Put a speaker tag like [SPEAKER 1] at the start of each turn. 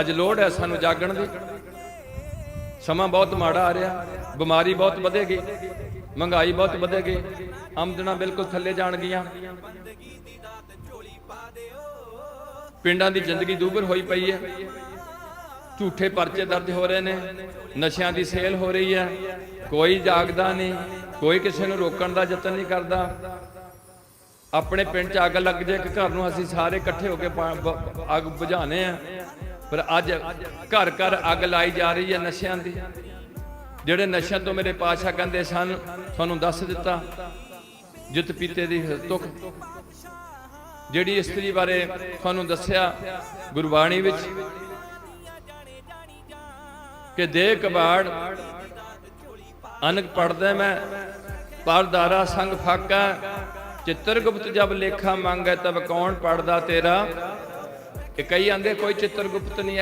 [SPEAKER 1] ਅੱਜ ਲੋੜ ਹੈ ਸਾਨੂੰ ਜਾਗਣ ਦੀ। ਸਮਾਂ ਬਹੁਤ ਮਾੜਾ ਆ ਰਿਹਾ, ਬਿਮਾਰੀ ਬਹੁਤ ਵਧੇਗੀ, ਮਹਿੰਗਾਈ ਬਹੁਤ ਵਧੇਗੀ, ਆਮਦਨਾਂ ਬਿਲਕੁਲ ਥੱਲੇ ਜਾਣਗੀਆਂ। ਪਿੰਡਾਂ ਦੀ ਜ਼ਿੰਦਗੀ ਦੂਬਰ ਹੋਈ ਪਈ ਹੈ। ਝੂਠੇ ਪਰਚੇ ਦਰਜ ਹੋ ਰਹੇ ਨੇ, ਨਸ਼ਿਆਂ ਦੀ ਸੇਲ ਹੋ ਰਹੀ ਹੈ। ਕੋਈ ਜਾਗਦਾ ਨਹੀਂ, ਕੋਈ ਕਿਸੇ ਨੂੰ ਰੋਕਣ ਦਾ ਯਤਨ ਨਹੀਂ ਕਰਦਾ। ਆਪਣੇ ਪਿੰਡ 'ਚ ਅੱਗ ਲੱਗ ਜੇ ਕਿ ਘਰ ਨੂੰ ਅਸੀਂ ਸਾਰੇ ਇਕੱਠੇ ਹੋ ਕੇ ਪਾ- ਬ- ਅੱਗ ਬੁਝਾਣੇ ਆ ਪਰ ਅੱਜ ਘਰ ਘਰ ਅੱਗ ਲਾਈ ਜਾ ਰਹੀ ਹੈ ਨਸ਼ਿਆਂ ਦੀ। ਜਿਹੜੇ ਨਸ਼ਿਆਂ ਤੋਂ ਮੇਰੇ ਪਾਸ਼ਾ ਕਹਿੰਦੇ ਸਨ, ਤੁਹਾਨੂੰ ਦੱਸ ਦਿੱਤਾ, ਜਿਤ ਪੀਤੇ ਦੀ ਤੁਕ ਜਿਹੜੀ ਇਸਤਰੀ ਬਾਰੇ ਤੁਹਾਨੂੰ ਦੱਸਿਆ ਗੁਰਬਾਣੀ ਵਿੱਚ, ਕਿ ਦੇ ਕਬਾੜ, ਅਨਕ ਪੜਦਾ ਮੈਂ, ਪਰਦਾਰਾ ਸੰਗ ਫਾਕਾ, ਚਿੱਤਰਗੁਪਤ ਜਬ ਲੇਖਾ ਮੰਗੈ, ਤਬ ਕੌਣ ਪੜਦਾ ਤੇਰਾ? ਕਿ ਕਈ ਆਂਦੇ ਕੋਈ ਚਿੱਤਰਗੁਪਤ ਨਹੀਂ